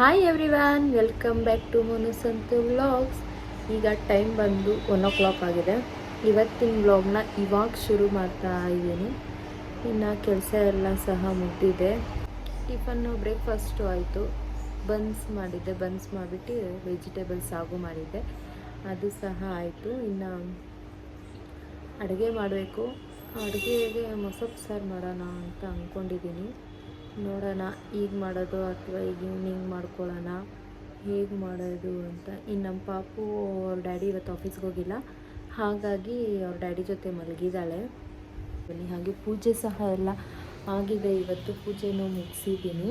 Hi everyone welcome back to Manusanthu vlogs ಈಗ time ಬಂದು one o'clock ಆಗಿದೆ. ಇವತ್ತಿನ ವ್ಲಾಗ್ನ ಇವಾಗ ಶುರು ಮಾಡ್ತಾ ಇದ್ದೀನಿ. ಇನ್ನು ಕೆಲಸ ಎಲ್ಲ ಸಹ ಮುಗಿದಿದೆ. ಟಿಫನ್ನು ಬ್ರೇಕ್ಫಾಸ್ಟು ಆಯಿತು. ಬನ್ಸ್ ಮಾಡಿದ್ದೆ. ಬನ್ಸ್ ಮಾಡಿಬಿಟ್ಟು ವೆಜಿಟೇಬಲ್ ಸಾಗು ಮಾಡಿದ್ದೆ. ಅದು ಸಹ ಆಯಿತು. ಇನ್ನು ಅಡುಗೆ ಮಾಡಬೇಕು. ಅಡುಗೆಗೆ ಮೊಸಪ್ಪು ಸಾರು ಮಾಡೋಣ ಅಂತ ಅಂದ್ಕೊಂಡಿದ್ದೀನಿ ನೋಡೋಣ ಈಗ ಮಾಡೋದು ಅಥವಾ ಈಗ ಈವ್ನಿಂಗ್ ಮಾಡ್ಕೊಳ್ಳೋಣ, ಹೇಗೆ ಮಾಡೋದು ಅಂತ. ಇನ್ನು ನಮ್ಮ ಪಾಪು ಅವ್ರ ಡ್ಯಾಡಿ ಇವತ್ತು ಆಫೀಸ್ಗೆ ಹೋಗಿಲ್ಲ. ಹಾಗಾಗಿ ಅವ್ರ ಡ್ಯಾಡಿ ಜೊತೆ ಮಲಗಿದ್ದಾಳೆ. ಬನ್ನಿ, ಹಾಗೆ ಪೂಜೆ ಸಹ ಎಲ್ಲ ಆಗಿದೆ. ಇವತ್ತು ಪೂಜೆನೂ ಮುಗಿಸಿದ್ದೀನಿ.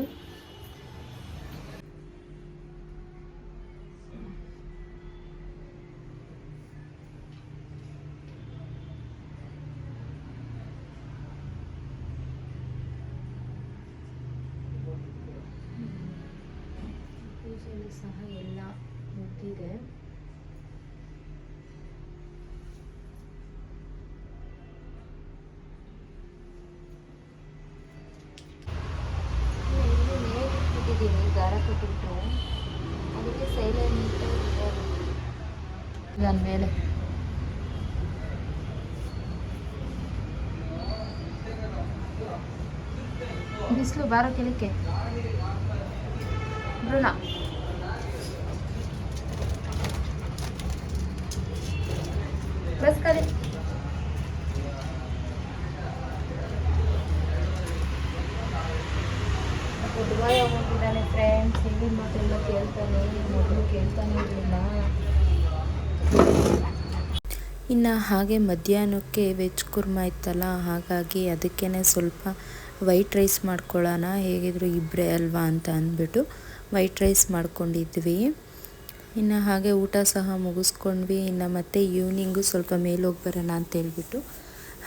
ಪೂಜೆಯಲ್ಲೂ ಸಹ ಎಲ್ಲ ಮುಗಿದಿದೆ. ಇಟ್ಟಿದ್ದೀನಿ ದಾರ ಕಟ್ಟಿಬಿಟ್ಟು. ಅದಕ್ಕೆ ಸೈಲೆಂಟ್ ನನ್ನ ಮೇಲೆ. ಬಿಸಿಲು ಬಾರೋ ಕೆಲಕ್ಕೆ ಬೃಣ ಬಸ್ करें ಇನ್ನು ಹಾಗೆ ಮಧ್ಯಾಹ್ನಕ್ಕೆ ವೆಜ್ ಕುರ್ಮಾ ಇತ್ತಲ್ಲ, ಹಾಗಾಗಿ ಅದಕ್ಕೇ ಸ್ವಲ್ಪ ವೈಟ್ ರೈಸ್ ಮಾಡ್ಕೊಳ್ಳೋಣ, ಹೇಗಿದ್ರು ಇಬ್ಬರೇ ಅಲ್ವಾ ಅಂತ ಅಂದ್ಬಿಟ್ಟು ವೈಟ್ ರೈಸ್ ಮಾಡ್ಕೊಂಡಿದ್ವಿ. ಇನ್ನು ಹಾಗೆ ಊಟ ಸಹ ಮುಗಿಸ್ಕೊಂಡ್ವಿ. ಇನ್ನು ಮತ್ತೆ ಈವ್ನಿಂಗು ಸ್ವಲ್ಪ ಮೇಲೆ ಹೋಗಿ ಬರೋಣ ಅಂತ ಹೇಳ್ಬಿಟ್ಟು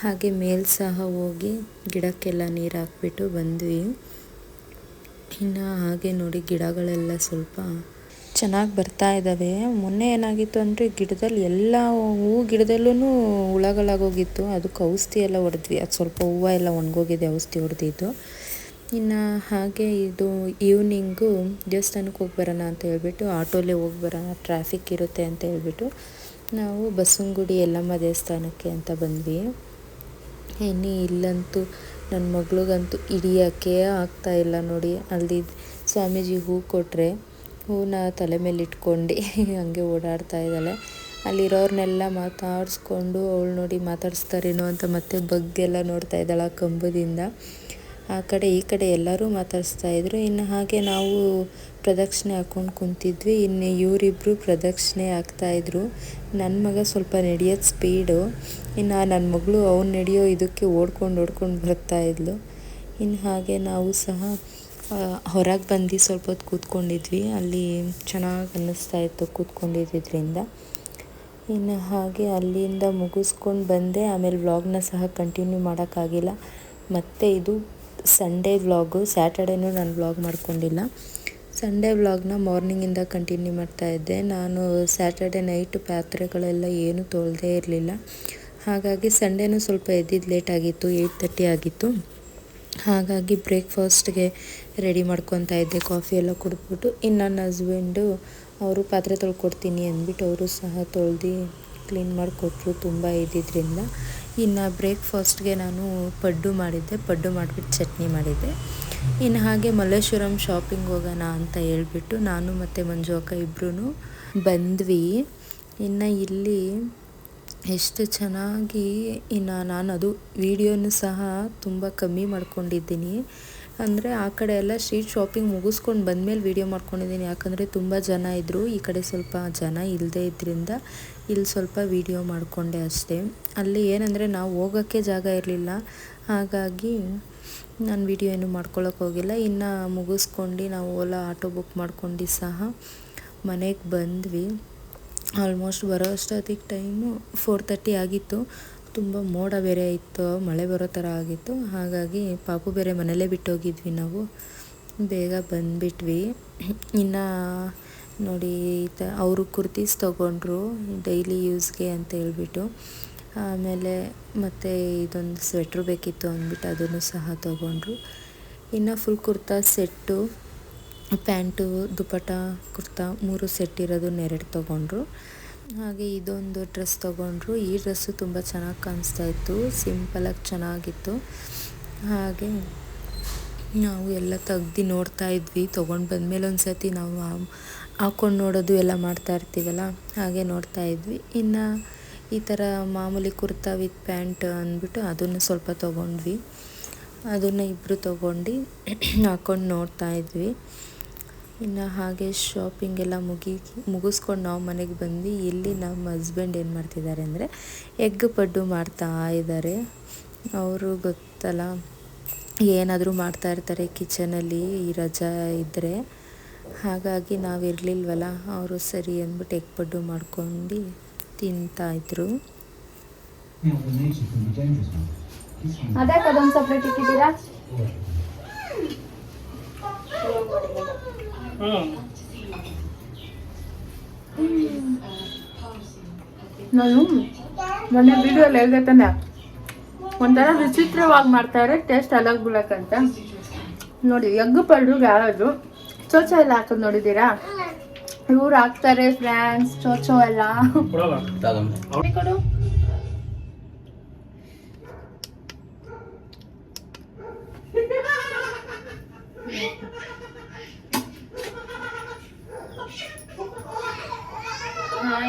ಹಾಗೆ ಮೇಲೆ ಸಹ ಹೋಗಿ ಗಿಡಕ್ಕೆಲ್ಲ ನೀರು ಹಾಕ್ಬಿಟ್ಟು ಬಂದ್ವಿ. ಇನ್ನು ಹಾಗೆ ನೋಡಿ ಗಿಡಗಳೆಲ್ಲ ಸ್ವಲ್ಪ ಚೆನ್ನಾಗಿ ಬರ್ತಾ ಇದ್ದಾವೆ ಮೊನ್ನೆ ಏನಾಗಿತ್ತು ಅಂದರೆ ಗಿಡದಲ್ಲಿ ಎಲ್ಲ ಹೂ ಗಿಡದಲ್ಲೂ ಹುಳಗಳಾಗೋಗಿತ್ತು. ಅದಕ್ಕೆ ಔಷಧಿ ಎಲ್ಲ ಹೊಡೆದ್ವಿ. ಅದು ಸ್ವಲ್ಪ ಹೂವು ಎಲ್ಲ ಒಣಗೋಗಿದೆ, ಔಷಧಿ ಹೊಡೆದಿದ್ದು. ಇನ್ನು ಹಾಗೆ ಇದು ಈವ್ನಿಂಗು ದೇವಸ್ಥಾನಕ್ಕೆ ಹೋಗಿ ಬರೋಣ ಅಂತ ಹೇಳ್ಬಿಟ್ಟು ಆಟೋಲ್ಲೇ ಹೋಗಿ ಬರೋಣ ಟ್ರಾಫಿಕ್ ಇರುತ್ತೆ ಅಂತ ಹೇಳ್ಬಿಟ್ಟು ನಾವು ಬಸವನಗುಡಿ ಯಲ್ಲಮ್ಮ ದೇವಸ್ಥಾನಕ್ಕೆ ಅಂತ ಬಂದ್ವಿ. ಇನ್ನು ಇಲ್ಲಂತೂ ನನ್ನ ಮಗಳಿಗಂತೂ ಹಿಡಿಯೋಕ್ಕೆ ಆಗ್ತಾ ಇಲ್ಲ ನೋಡಿ. ಅಲ್ಲಿ ಸ್ವಾಮೀಜಿ ಹೂ ಕೊಟ್ಟರೆ ಹೂನ ತಲೆ ಮೇಲೆ ಇಟ್ಕೊಂಡು ಹಂಗೆ ಓಡಾಡ್ತಾ ಇದ್ದಾಳೆ. ಅಲ್ಲಿರೋರ್ನೆಲ್ಲ ಮಾತಾಡಿಸ್ಕೊಂಡು ಅವಳು ನೋಡಿ ಮಾತಾಡಿಸ್ತಾರೇನೋ ಅಂತ ಮತ್ತೆ ಬಗ್ಗೆಲ್ಲ ನೋಡ್ತಾ ಇದ್ದಾಳೆ ಆ ಕಂಬದಿಂದ. ಆ ಕಡೆ ಈ ಕಡೆ ಎಲ್ಲರೂ ಮಾತಾಡಿಸ್ತಾ ಇದ್ರು. ಇನ್ನು ಹಾಗೆ ನಾವು ಪ್ರದಕ್ಷಿಣೆ ಹಾಕೊಂಡು ಕುಂತಿದ್ವಿ. ಇನ್ನು ಇವರಿಬ್ಬರು ಪ್ರದಕ್ಷಿಣೆ ಹಾಕ್ತಾಯಿದ್ರು ನನ್ನ ಮಗ ಸ್ವಲ್ಪ ನಡೆಯೋದು ಸ್ಪೀಡು ಇನ್ನು ನನ್ನ ಮಗಳು ಅವ್ನು ನಡೆಯೋ ಇದಕ್ಕೆ ಓಡ್ಕೊಂಡು ಓಡ್ಕೊಂಡು ಬರ್ತಾಯಿದ್ಲು ಇನ್ನು ಹಾಗೆ ನಾವು ಸಹ ಹೊರಗೆ ಬಂದು ಸ್ವಲ್ಪ ಹೊತ್ತು ಕೂತ್ಕೊಂಡಿದ್ವಿ. ಅಲ್ಲಿ ಚೆನ್ನಾಗಿ ಅನ್ನಿಸ್ತಾ ಇತ್ತು ಕೂತ್ಕೊಂಡಿದ್ದರಿಂದ ಇನ್ನು ಹಾಗೆ ಅಲ್ಲಿಂದ ಮುಗಿಸ್ಕೊಂಡು ಬಂದೆ. ಆಮೇಲೆ ವ್ಲಾಗ್ನ ಸಹ ಕಂಟಿನ್ಯೂ ಮಾಡೋಕ್ಕಾಗಿಲ್ಲ ಮತ್ತು ಇದು ಸಂಡೇ ವ್ಲಾಗು ಸ್ಯಾಟರ್ಡೇನೂ ನಾನು ವ್ಲಾಗ್ ಮಾಡ್ಕೊಂಡಿಲ್ಲ. ಸಂಡೇ ವ್ಲಾಗ್ನ ಮಾರ್ನಿಂಗಿಂದ ಕಂಟಿನ್ಯೂ ಮಾಡ್ತಾಯಿದ್ದೆ ನಾನು ಸ್ಯಾಟರ್ಡೆ ನೈಟ್ ಪಾತ್ರೆಗಳೆಲ್ಲ ಏನೂ ತೊಳೆದೇ ಇರಲಿಲ್ಲ. ಹಾಗಾಗಿ ಸಂಡೇನೂ ಸ್ವಲ್ಪ ಎದ್ದಿದ್ದು ಲೇಟ್ ಆಗಿತ್ತು ಏಯ್ಟ್ ತರ್ಟಿ ಆಗಿತ್ತು. ಹಾಗಾಗಿ ಬ್ರೇಕ್ಫಾಸ್ಟ್ಗೆ ರೆಡಿ ಮಾಡ್ಕೊತಾ ಇದ್ದೆ ಕಾಫಿ ಎಲ್ಲ ಕುಡಿದ್ಬಿಟ್ಟು. ಇನ್ನು ನನ್ನ ಹಸ್ಬೆಂಡು ಅವರು ಪಾತ್ರೆ ತೊಳ್ಕೊಡ್ತೀನಿ ಅಂದ್ಬಿಟ್ಟು ಅವರು ಸಹ ತೊಳ್ದು ಕ್ಲೀನ್ ಮಾಡಿಕೊಟ್ರು ತುಂಬ ಇದ್ದಿದ್ದರಿಂದ ಇನ್ನು ಬ್ರೇಕ್ಫಾಸ್ಟ್ಗೆ ನಾನು ಪಡ್ಡು ಮಾಡಿದ್ದೆ, ಪಡ್ಡು ಮಾಡಿಬಿಟ್ಟು ಚಟ್ನಿ ಮಾಡಿದ್ದೆ. ಇನ್ನು ಹಾಗೆ ಮಲ್ಲೇಶ್ವರಂ ಶಾಪಿಂಗ್ ಹೋಗೋಣ ಅಂತ ಹೇಳಿಬಿಟ್ಟು ನಾನು ಮತ್ತು ಮಂಜು ಅಕ್ಕ ಇಬ್ಬರೂ ಬಂದ್ವಿ. ಇನ್ನು ಇಲ್ಲಿ ಎಷ್ಟು ಚೆನ್ನಾಗಿ ಇನ್ನು ನಾನು ಅದು ವೀಡಿಯೋನು ಸಹ ತುಂಬ ಕಮ್ಮಿ ಮಾಡ್ಕೊಂಡಿದ್ದೀನಿ. ಅಂದರೆ ಆ ಕಡೆ ಎಲ್ಲ ಸ್ಟ್ರೀಟ್ ಶಾಪಿಂಗ್ ಮುಗಿಸ್ಕೊಂಡು ಬಂದಮೇಲೆ ವೀಡಿಯೋ ಮಾಡ್ಕೊಂಡಿದ್ದೀನಿ ಯಾಕಂದರೆ ತುಂಬ ಜನ ಇದ್ದರು ಈ ಕಡೆ ಸ್ವಲ್ಪ ಜನ ಇಲ್ಲದೇ ಇದ್ದರಿಂದ ಇಲ್ಲಿ ಸ್ವಲ್ಪ ವೀಡಿಯೋ ಮಾಡಿಕೊಂಡೆ ಅಷ್ಟೇ. ಅಲ್ಲಿ ಏನಂದರೆ ನಾವು ಹೋಗೋಕ್ಕೆ ಜಾಗ ಇರಲಿಲ್ಲ. ಹಾಗಾಗಿ ನಾನು ವೀಡಿಯೋ ಏನು ಮಾಡ್ಕೊಳ್ಳೋಕೆ ಹೋಗಿಲ್ಲ. ಇನ್ನು ಮುಗಿಸ್ಕೊಂಡು ನಾವು ಓಲಾ ಆಟೋ ಬುಕ್ ಮಾಡ್ಕೊಂಡು ಸಹ ಮನೆಗೆ ಬಂದ್ವಿ. ಆಲ್ಮೋಸ್ಟ್ ಬರೋ ಅಷ್ಟೊತ್ತಿಗೆ ಟೈಮು ಫೋರ್ ತರ್ಟಿ ಆಗಿತ್ತು. ತುಂಬ ಮೋಡ ಬೇರೆ ಇತ್ತು, ಮಳೆ ಬರೋ ಥರ ಆಗಿತ್ತು. ಹಾಗಾಗಿ ಪಾಪು ಬೇರೆ ಮನೇಲೇ ಬಿಟ್ಟೋಗಿದ್ವಿ ನಾವು. ಬೇಗ ಬಂದುಬಿಟ್ವಿ. ಇನ್ನು ನೋಡಿ ತ ಅವರು ಕುರ್ತೀಸ್ ತೊಗೊಂಡ್ರು, ಡೈಲಿ ಯೂಸ್ಗೆ ಅಂತ ಹೇಳ್ಬಿಟ್ಟು. ಆಮೇಲೆ ಮತ್ತು ಇದೊಂದು ಸ್ವೆಟ್ರ್ ಬೇಕಿತ್ತು ಅಂದ್ಬಿಟ್ಟು ಅದನ್ನು ಸಹ ತೊಗೊಂಡ್ರು. ಇನ್ನು full kurta set, pant dupatta kurta ಮೂರು ಸೆಟ್ ಇರೋದು ನೆರಡು ತೊಗೊಂಡ್ರು. ಹಾಗೆ ಇದೊಂದು ಡ್ರೆಸ್ ತೊಗೊಂಡ್ರು. ಈ ಡ್ರೆಸ್ಸು ತುಂಬ ಚೆನ್ನಾಗಿ ಕಾಣಿಸ್ತಾ ಇತ್ತು. ಸಿಂಪಲಾಗಿ ಚೆನ್ನಾಗಿತ್ತು. ಹಾಗೆ ನಾವು ಎಲ್ಲ ತೆಗ್ದು ನೋಡ್ತಾ ಇದ್ವಿ. ತೊಗೊಂಡು ಬಂದಮೇಲೆ ಒಂದು ಸತಿ ನಾವು ಹಾಕ್ಕೊಂಡು ನೋಡೋದು ಎಲ್ಲ ಮಾಡ್ತಾ ಇರ್ತೀವಲ್ಲ, ಹಾಗೆ ನೋಡ್ತಾ ಇದ್ವಿ. ಇನ್ನು ಈ ಥರ ಮಾಮೂಲಿ ಕುರ್ತಾ ವಿತ್ ಪ್ಯಾಂಟ್ ಅಂದ್ಬಿಟ್ಟು ಅದನ್ನು ಸ್ವಲ್ಪ ತೊಗೊಂಡ್ವಿ. ಅದನ್ನು ಇಬ್ಬರು ತೊಗೊಂಡು ಹಾಕ್ಕೊಂಡು ನೋಡ್ತಾ ಇದ್ವಿ. ಇನ್ನು ಹಾಗೆ ಶಾಪಿಂಗ್ ಎಲ್ಲ ಮುಗಿ ಮುಗಿಸ್ಕೊಂಡು ನಾವು ಮನೆಗೆ ಬಂದು ಇಲ್ಲಿ ನಮ್ಮ ಹಸ್ಬೆಂಡ್ ಏನು ಮಾಡ್ತಿದ್ದಾರೆ ಅಂದರೆ ಎಗ್ ಪಡ್ಡು ಮಾಡ್ತಾ ಇದ್ದಾರೆ ಅವರು ಗೊತ್ತಲ್ಲ ಏನಾದರೂ ಮಾಡ್ತಾ ಇರ್ತಾರೆ ಕಿಚನಲ್ಲಿ ಈ ರಜಾ ಇದ್ದರೆ ಹಾಗಾಗಿ ನಾವು ಇರಲಿಲ್ವಲ್ಲ ಅವರು ಸರಿ ಅಂದ್ಬಿಟ್ಟು ಎಗ್ ಪಡ್ಡು ಮಾಡ್ಕೊಂಡು ತಿಂತಾಯಿದ್ರು ಅದಕ್ಕೆ ಅದೊಂದು ಸಪ್ರೇಟ್ ಇಟ್ಟಿದ್ದೀರಾ ನಾನು ಮೊನ್ನೆ ವಿಡಿಯೋಲ್ಲಿ ಹೇಳ್ದೆ ತಾನೆ ಒಂಥರ ವಿಚಿತ್ರವಾಗಿ ಮಾಡ್ತಾರೆ ಟೇಸ್ಟ್ ಅಲಗ್ ಬೀಳಕ್ಕಂತ ನೋಡಿ ಎಗ್ ಪಲ್ರು ಯಾರಾದ್ರು ಚೋಚೋ ಎಲ್ಲ ಹಾಕೋದು ನೋಡಿದ್ದೀರಾ? ಇವ್ರು ಹಾಕ್ತಾರೆ ಫ್ರಾನ್ಸ್ ಚೋಚೋ ಎಲ್ಲ ಕೊಡು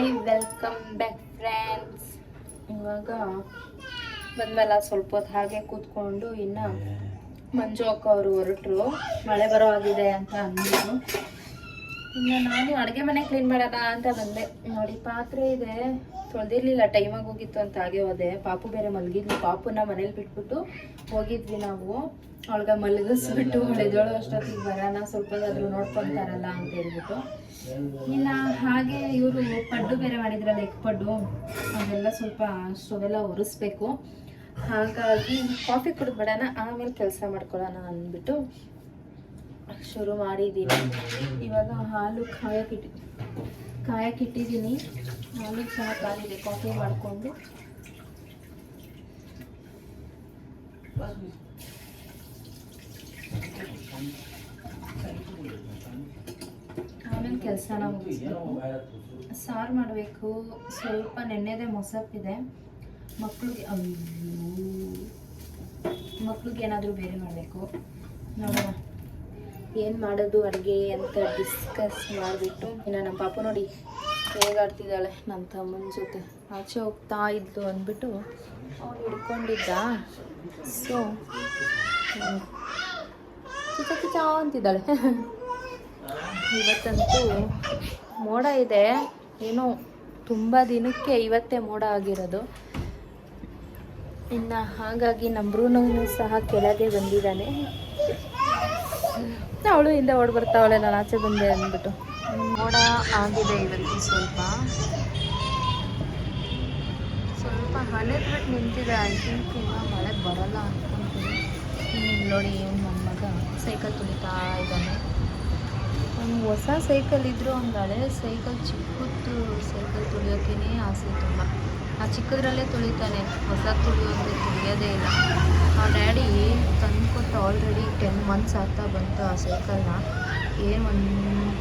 ಹಾಯ್, ವೆಲ್ಕಮ್ ಬ್ಯಾಕ್ ಫ್ರೆಂಡ್ಸ್. ಇವಾಗ ಬಂದ್ಮೇಲೆ ಸ್ವಲ್ಪ ಹೊತ್ತು ಹಾಗೆ ಕೂತ್ಕೊಂಡು ಇನ್ನು ಮಂಜು ಅಕ್ಕ ಅವರು ಹೊರಟ್ರು. ಮಳೆ ಬರೋ ಆಗಿದೆ ಅಂತ ಅಂದ್ರು ಇನ್ನು ನಾನು ಅಡುಗೆ ಮನೆ ಕ್ಲೀನ್ ಮಾಡೋಣ ಅಂತ ಬಂದೆ. ನೋಡಿ, ಪಾತ್ರೆ ಇದೆ. ತೊಳೆದಿರ್ಲಿಲ್ಲ ಟೈಮಾಗಿ ಹೋಗಿತ್ತು ಅಂತ ಹಾಗೆ ಹೋದೆ ಪಾಪು ಬೇರೆ ಮಲಗಿದ್ವಿ ಪಾಪುನ ಮನೇಲಿ ಬಿಟ್ಬಿಟ್ಟು ಹೋಗಿದ್ವಿ ನಾವು. ಅವಳಗ ಮಲಗಿಸ್ಬಿಟ್ಟು ಮಳೆದೋಳು ಅಷ್ಟೊತ್ತಿಗೆ ಬರೋಣ ಅದ್ರು ನೋಡ್ಕೊಂತಾರಲ್ಲ ಅಂತ ಹೇಳ್ಬಿಟ್ಟು. ಇಲ್ಲ ಹಾಗೆ ಇವರು ಪಡ್ಡು ಬೇರೆ ಮಾಡಿದ್ರಲ್ಲ, ಎಗ್ ಪಡ್ಡು ಅದೆಲ್ಲ ಸ್ವಲ್ಪ ಸ್ಟವೆಲ್ಲ ಒರೆಸ್ಬೇಕು. ಹಾಗಾಗಿ ಕಾಫಿ ಕುಡಿದ್ಬಿಡೋಣ ಆಮೇಲೆ ಕೆಲಸ ಮಾಡ್ಕೊಳ್ಳೋಣ ಅಂದ್ಬಿಟ್ಟು ಶುರು ಮಾಡಿದ್ದೀನಿ. ಇವಾಗ ಹಾಲು ಕಾಯಕ್ಕಿಟ್ಟು ಕಾಯಕ್ಕಿಟ್ಟಿದ್ದೀನಿ ಹಾಲು ಸಹ ಕಾಲಿದೆ. ಕಾಫಿ ಮಾಡಿಕೊಂಡು. ಆಮೇಲೆ ಕೆಲಸನ ಮುಗಿಸ್ಬೇಕು ಸಾರು ಮಾಡಬೇಕು. ಸ್ವಲ್ಪ ನೆನ್ನೆದೇ ಮೊಸಪ್ಪಿದೆ ಮಕ್ಳಿಗೆ ಅಯ್ಯೋ, ಮಕ್ಳಿಗೆ ಏನಾದರೂ ಬೇರೆ ಮಾಡಬೇಕು. ನೋಡೋಣ. ಏನು ಮಾಡೋದು ಅಡುಗೆ ಅಂತ ಡಿಸ್ಕಸ್ ಮಾಡಿಬಿಟ್ಟು, ಇನ್ನು ನಮ್ಮ ಪಾಪ ನೋಡಿ ಹೇಗಾಡ್ತಿದ್ದಾಳೆ ನಮ್ಮ ತಮ್ಮನ ಜೊತೆ. ಆಚೆ ಹೋಗ್ತಾ ಇದ್ದು ಅಂದ್ಬಿಟ್ಟು ಅವ್ನು ಹಿಡ್ಕೊಂಡಿದ್ದ. ಸೊ ಕಿಚ ಕಿಚ ಅಂತಿದ್ದಾಳೆ. ಇವತ್ತಂತೂ ಮೋಡ ಇದೆ. ಏನೋ ತುಂಬ ದಿನಕ್ಕೆ ಇವತ್ತೇ ಮೋಡ ಆಗಿರೋದು. ಇನ್ನು ಹಾಗಾಗಿ ನಮ್ರೂ ಸಹ ಕೆಳಗೆ ಬಂದಿದ್ದಾನೆ. ಅವಳು ಹಿಂದೆ ಓಡ್ ಬರ್ತಾವಳೆ, ನಾನು ಆಚೆ ಬಂದೆ ಅಂದ್ಬಿಟ್ಟು. ಮೋಡ ಆಗಿದೆ ಇವತ್ತು ಸ್ವಲ್ಪ. ಸ್ವಲ್ಪ ಮಳೆ ಬಿಟ್ಟು ನಿಂತಿದೆ ಐ ಥಿಂಕ್ ಇನ್ನು ಮಳೆ ಬರಲ್ಲ ಅನ್ಕೊಂತೀನಿ ಇನ್ನು ನೋಡಿ ಇವ್ನು ನನ್ನ ಮಗ ಸೈಕಲ್ ತುಳಿತಾ ಇದ್ದಾನೆ. ಒಂದು ಹೊಸ ಸೈಕಲ್ ಇದ್ರು ಒಂದು ಹಳೆ ಸೈಕಲ್ ಚಿಕ್ಕದ್ದು ಸೈಕಲ್ ತುಳಿಯೋಕ್ಕೇ ಆಸೆ ತುಂಬ. ಆ ಚಿಕ್ಕದ್ರಲ್ಲೇ ತುಳಿತಾನೆ, ಹೊಸ ತುಳಿಯೋದ್ರೆ ತುಳಿಯೋದೇ ಇಲ್ಲ. ಆ ಡ್ಯಾಡಿ ತಂದ್ಕೊಟ್ಟು ಆಲ್ರೆಡಿ ಟೆನ್ ಮಂತ್ಸ್ ಆಗ್ತಾ ಬಂತು ಆ ಸೈಕಲ್ನ ಏನು ಒಂದು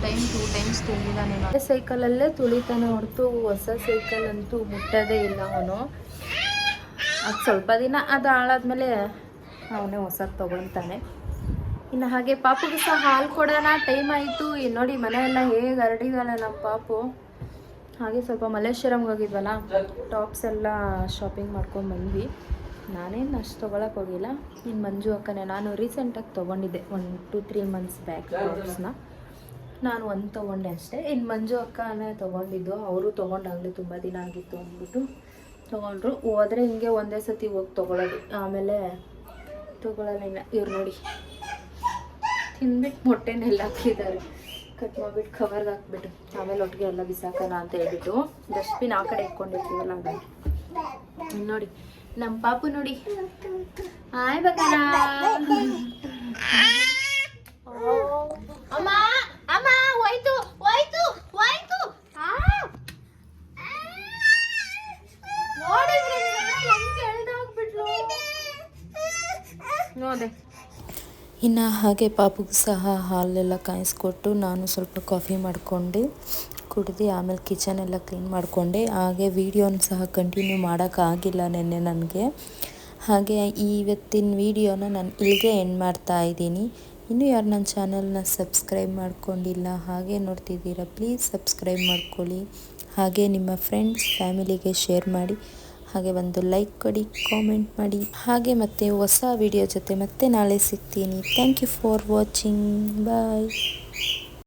ಟೈಮ್ ಟೂ ಟೈಮ್ಸ್ ತುಳಿದಾನೆ ಹಳೆ ಸೈಕಲಲ್ಲೇ ತುಳಿತಾನೆ ಹೊರತು ಹೊಸ ಸೈಕಲ್ ಅಂತೂ ಮುಟ್ಟೋದೇ ಇಲ್ಲ ಅವನು. ಅದು ಸ್ವಲ್ಪ ದಿನ ಅದು ಹಾಳಾದ್ಮೇಲೆ ಅವನೇ ಹೊಸದು ತೊಗೊಳ್ತಾನೆ ಇನ್ನು ಹಾಗೆ ಪಾಪುಗೆ ಸಹ ಹಾಲು ಕೊಡೋಣ ಟೈಮ್ ಆಯಿತು. ನೋಡಿ ಮನೆಯೆಲ್ಲ ಹೇಗೆ ಹರಡಿದಾಳೆ ನಮ್ಮ ಪಾಪು. ಹಾಗೆ ಸ್ವಲ್ಪ ಮಲ್ಲೇಶ್ವರಂಗೆ ಹೋಗಿದ್ವಲ್ಲ ಟಾಪ್ಸ್ ಎಲ್ಲ ಶಾಪಿಂಗ್ ಮಾಡ್ಕೊಂಡು ಬಂದ್ವಿ. ನಾನೇನು ಅಷ್ಟು ತೊಗೊಳಕ್ಕೆ ಹೋಗಿಲ್ಲ. ಇನ್ನು ಮಂಜು ಅಕ್ಕನೇ, ನಾನು ರೀಸೆಂಟಾಗಿ ತೊಗೊಂಡಿದ್ದೆ one two three months back ಟಾಪ್ಸ್ನ ನಾನು ಒಂದು ತೊಗೊಂಡೆ ಅಷ್ಟೇ. ಇನ್ನು ಮಂಜು ಅಕ್ಕನೇ ತೊಗೊಂಡಿದ್ದು. ಅವರು ತೊಗೊಂಡಾಗಲೇ ತುಂಬ ದಿನ ಆಗಿತ್ತು ಅಂದ್ಬಿಟ್ಟು ತೊಗೊಂಡ್ರು. ಹೋದರೆ ಹಿಂಗೆ ಒಂದೇ ಸತಿ ಹೋಗಿ ತೊಗೊಳೋದು. ಆಮೇಲೆ ತೊಗೊಳಲಿಲ್ಲ ಇವ್ರು ನೋಡಿ. ತಿಂದ್ಬಿಟ್ಟು ಮೊಟ್ಟೆನೆಲ್ಲ ಹಾಕಿದ್ದಾರೆ. ಕಟ್ ಮಾಡಿಬಿಟ್ಟು ಕವರ್ಗೆ ಹಾಕ್ಬಿಟ್ಟು. ಆಮೇಲೆ ಒಟ್ಟಿಗೆ ಎಲ್ಲ ಬಿಸಾಕೋಣ ಅಂತ ಹೇಳ್ಬಿಟ್ಟು ಡಸ್ಟ್ಬಿನ್ ಆ ಕಡೆ ಇಟ್ಕೊಂಡಿರ್ತೀವಲ್ಲ ನೋಡಿ. ನಮ್ಮ ಪಾಪು ನೋಡಿ. ಆಯ್ ಬಕನ. ಅಮ್ಮ ಅಮ್ಮ, ಹೋಯ್ತು ಹೋಯ್ತು. ನೋಡೆ. ಇನ್ನು ಹಾಗೆ ಪಾಪುಗೂ ಸಹ ಹಾಲೆಲ್ಲ ಕಾಯಿಸ್ಕೊಟ್ಟು ನಾನು ಸ್ವಲ್ಪ ಕಾಫಿ ಮಾಡಿಕೊಂಡು ಕುಡಿದು ಆಮೇಲೆ ಕಿಚನ್ ಎಲ್ಲ ಕ್ಲೀನ್ ಮಾಡಿಕೊಂಡೆ. ಹಾಗೆ ವೀಡಿಯೋನ ಸಹ ಕಂಟಿನ್ಯೂ ಮಾಡೋಕ್ಕಾಗಿಲ್ಲ ನೆನ್ನೆ ನನಗೆ. ಹಾಗೆ ಇವತ್ತಿನ ವೀಡಿಯೋನ ನಾನು ಇಲ್ಲಿಗೆ ಎಂಡ್ ಮಾಡ್ತಾ ಇದ್ದೀನಿ. ಇನ್ನೂ ಯಾರು ನನ್ನ ಚಾನಲ್ನ ಸಬ್ಸ್ಕ್ರೈಬ್ ಮಾಡ್ಕೊಂಡಿಲ್ಲ, ಹಾಗೆ ನೋಡ್ತಿದ್ದೀರಾ, ಪ್ಲೀಸ್ ಸಬ್ಸ್ಕ್ರೈಬ್ ಮಾಡ್ಕೊಳ್ಳಿ. ಹಾಗೆ ನಿಮ್ಮ ಫ್ರೆಂಡ್ಸ್, ಫ್ಯಾಮಿಲಿಗೆ ಶೇರ್ ಮಾಡಿ. ಹಾಗೆ ಒಂದು ಲೈಕ್ ಕೊಡಿ ಕಾಮೆಂಟ್ ಮಾಡಿ. ಹಾಗೆ ಮತ್ತೆ ಹೊಸ ವಿಡಿಯೋ ಜೊತೆ ಮತ್ತೆ ನಾಳೆ ಸಿಗ್ತೀನಿ. Thank you for watching bye